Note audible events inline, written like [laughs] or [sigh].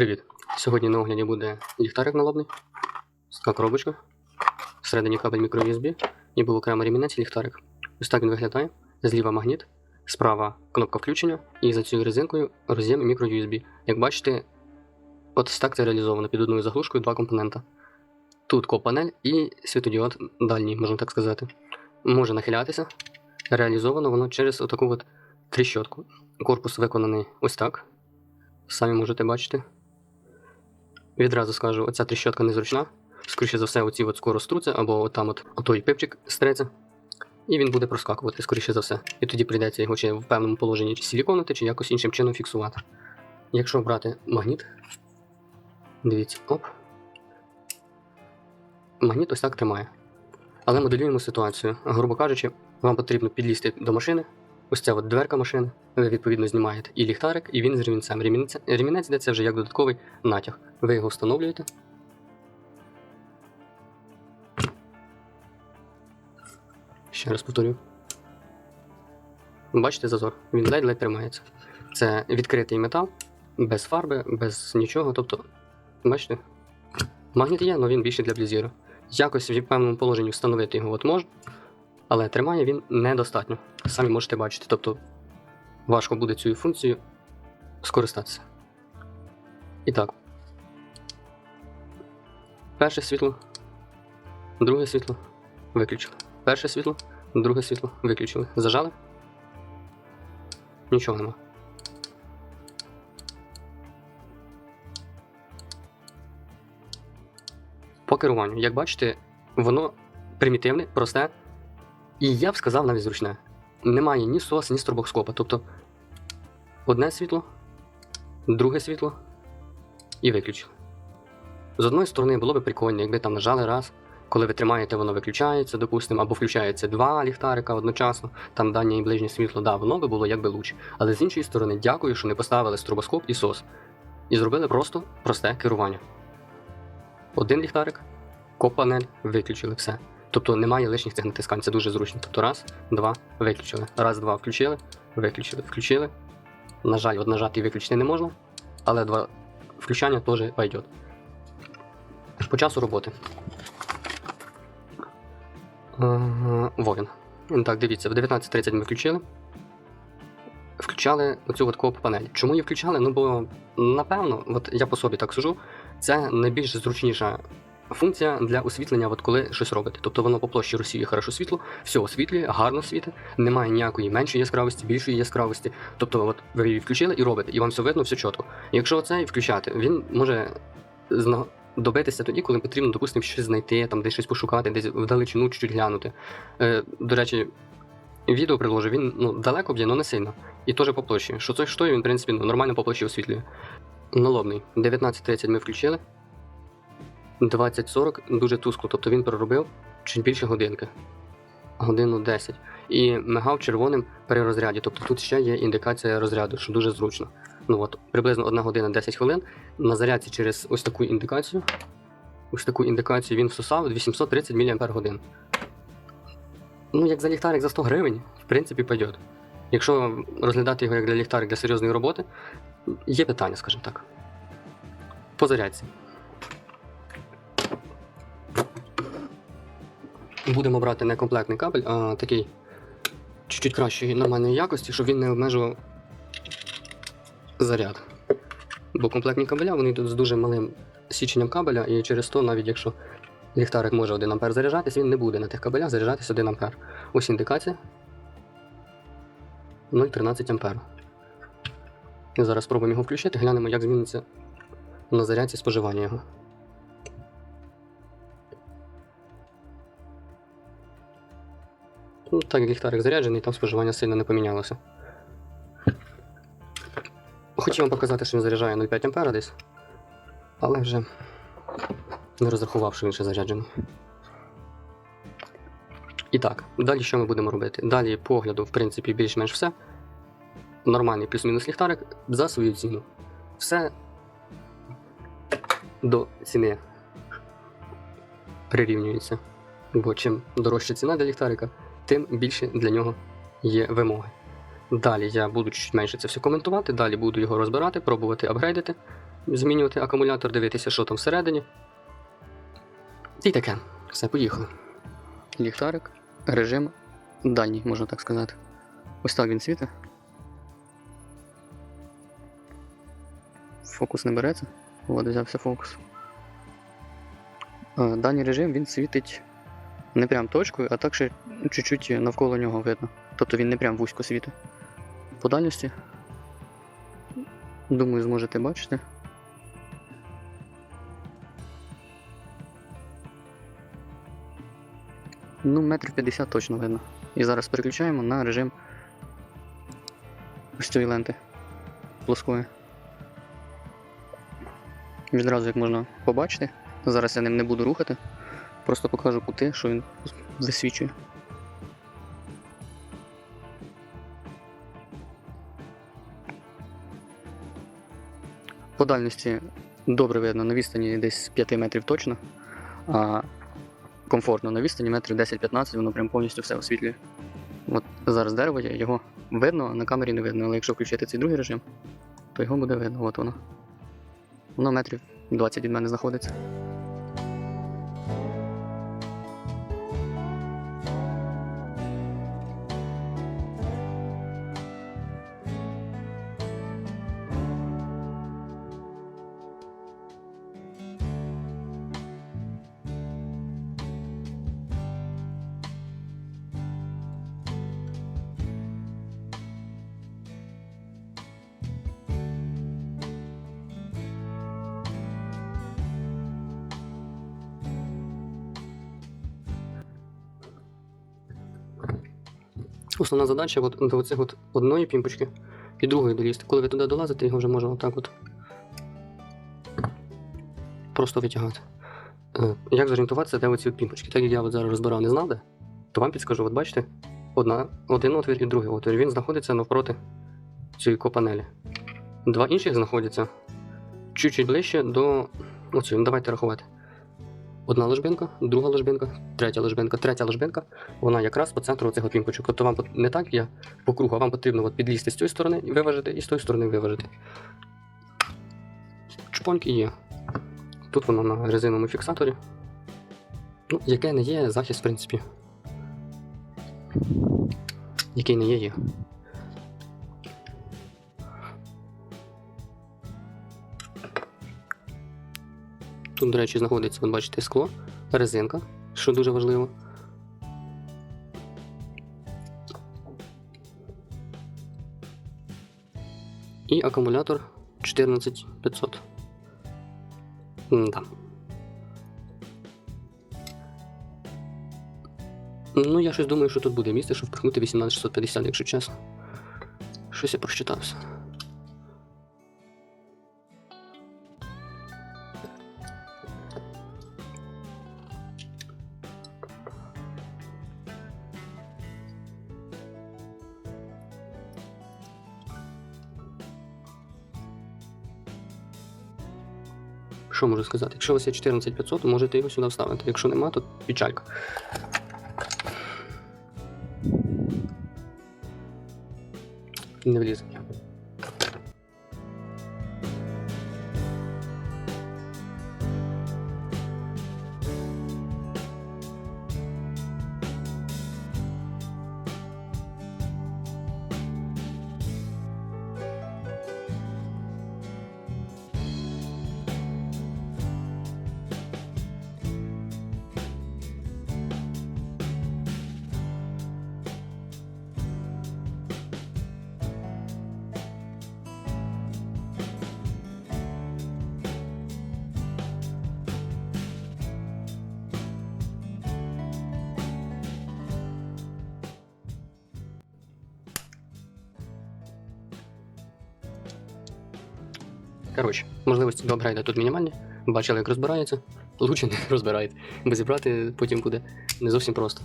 Привіт! Сьогодні на огляді буде ліхтарик налобний, така коробочка, всередині кабель microUSB і був окремо ремінець ліхтарик. Ось так він виглядає. Зліва магніт, справа кнопка включення, і за цією резинкою роз'єм microUSB. Як бачите, от так це реалізовано під одною заглушкою два компонента. Тут коп-панель і світодіод дальній, можна так сказати. Може нахилятися. Реалізовано воно через отаку от тріщотку. Корпус виконаний ось так. Самі можете бачити. Відразу скажу, оця тріщотка незручна. Скоріше за все, оці от скоро струться, або там от отой пипчик стреться. І він буде проскакувати, скоріше за все. І тоді прийдеться його чи в певному положенні чи силіконити, чи якось іншим чином фіксувати. Якщо брати магніт, дивіться, оп. Магніт ось так тримає. Але моделюємо ситуацію. Грубо кажучи, вам потрібно підлізти до машини, Ось ця от дверка машини. Ви відповідно знімаєте і ліхтарик, і він з ремінцем. Ремінець, ремінець це вже як додатковий натяг. Ви його встановлюєте. Ще раз повторю. Бачите зазор? Він ледь-ледь тримається. Це відкритий метал, без фарби, без нічого. Тобто, бачите? Магніт є, але він більше для блізіру. Якось в певному положенні встановити його от можна, але тримає він недостатньо. Самі можете бачити. Тобто важко буде цю функцію скористатися. І так. Перше світло, друге світло виключили. Перше світло, друге світло виключили. Зажали? Нічого нема. По керуванню, як бачите, воно примітивне, просте, і я б сказав навіть зручне. Немає ні сос, ні стробоскопа. Тобто одне світло, друге світло і виключили. З одної сторони було б прикольно, якби там нажали раз, коли ви тримаєте, воно виключається, допустимо, або включається два ліхтарика одночасно, там дальнє і ближнє світло, да, воно би було якби лучше. Але з іншої сторони, дякую, що не поставили стробоскоп і сос. І зробили просто просте керування. Один ліхтарик, коп-панель, виключили все. Тобто немає лишніх цих натискань, це дуже зручно. Тобто раз, два, виключили. Раз, два, включили, виключили, включили. На жаль, от нажати і виключити не можна, але два включання теж пойдет. По часу роботи. Вовін. Так, дивіться, в 19.30 ми включили. Включали оцю от коп панель. Чому її включали? Ну бо напевно, от я по собі так сужу, це найбільш зручніша функція для освітлення, от коли щось робите. Тобто воно по площі розсіює хорошо світло, все освітлює, гарно світить, немає ніякої меншої яскравості, більшої яскравості. Тобто, от ви її включили і робите, і вам все видно, все чітко. Якщо це включати, він може добитися тоді, коли потрібно, допустимо, щось знайти, там десь щось пошукати, десь вдалечину чуть-чуть глянути. Е, до речі, відео приложу, він ну, далеко б'є, але не сильно. І теж по площі. Що це що, він, в принципі, нормально по площі освітлює. Налобний. 19.30 ми включили. 20.40 дуже тускло, тобто він проробив чуть більше годинки. Годину 10. І мигав червоним при розряді. Тобто тут ще є індикація розряду, що дуже зручно. Ну от, приблизно 1 година 10 хвилин. На зарядці через ось таку індикацію. Ось таку індикацію він всосав 830 мАч. Ну, як за ліхтарик за 100 гривень, в принципі, пойдет. Якщо розглядати його як для ліхтарик для серйозної роботи, є питання, скажімо так. По зарядці. Будемо брати не комплектний кабель, а такий чуть-чуть кращої нормальної якості, щоб він не обмежував заряд. Бо комплектні кабеля вони йдуть з дуже малим січенням кабеля, і через то, навіть якщо ліхтарик може 1 А заряджатись, він не буде на тих кабелях заряджатись 1 А. Ось індикація 0,13 А. Зараз спробуємо його включити, глянемо, як зміниться на зарядці споживання його. Ну, так, ліхтарик заряджений, там споживання сильно не помінялося. Хотів вам показати, що він заряджає 0,5 А десь, але вже не розрахував, що він ще заряджений. І так, далі що ми будемо робити? Далі по огляду, в принципі, більш-менш все. Нормальний плюс-мінус ліхтарик за свою ціну. Все до ціни прирівнюється. Бо чим дорожча ціна для ліхтарика, тим більше для нього є вимоги. Далі я буду чуть менше це все коментувати, далі буду його розбирати, пробувати апгрейдити. змінювати акумулятор, дивитися, що там всередині. І таке. Все, поїхали. Ліхтарик, режим дальній, можна так сказати. Ось так він світить. Фокус не береться. От взявся фокус. Е, Даний режим він світить не прям точкою, а так ще чуть-чуть навколо нього видно. Тобто він не прям вузько світить. По дальності. Думаю, зможете бачити. Ну, метр 50 точно видно. І зараз переключаємо на режим ось цієї ленти плоскої. Відразу як можна побачити. Зараз я ним не буду рухати. Просто покажу кути, що він висвічує. По дальності добре видно на відстані десь 5 метрів точно, а комфортно на відстані метрів 10-15 воно прям повністю все освітлює. От зараз дерево його видно, а на камері не видно, але якщо включити цей другий режим, то його буде видно. От воно. Воно метрів 20 від мене знаходиться. Основна задача от, до оцих от одної пімпочки і другої долізти. Коли ви туди долазите, його вже можна отак от просто витягати. Е, Як зорієнтуватися, де оці от пімпочки? Так як я от зараз розбирав, не знав де, то вам підскажу, от бачите, одна, один отвір і другий отвір. Він знаходиться навпроти цієї копанелі. Два інших знаходяться чуть-чуть ближче до оцю. Ну, давайте рахувати. Одна ложбинка, друга ложбинка, третя ложбинка, третя ложбинка, вона якраз по центру цих от пімпочок. Тобто вам не так я по кругу, а вам потрібно от підлізти з цієї сторони і виважити, і з тої сторони виважити. Чпоньки є. Тут воно на резиновому фіксаторі. Ну, яке не є, захист, в принципі. Який не є, є. Тут, до речі, знаходиться, от бачите, скло, резинка, що дуже важливо. І акумулятор 14500. Да. Ну, я щось думаю, що тут буде місце, щоб впихнути 18650, якщо чесно. Щось я прочитався. Що можу сказати? Якщо у вас є 14500, то можете його сюди вставити. Якщо нема, то печалька. Не влізе. Коротше, можливості до апгрейда тут мінімальні. Бачили, як розбирається. Лучше не [laughs] розбирають, бо зібрати потім буде не зовсім просто.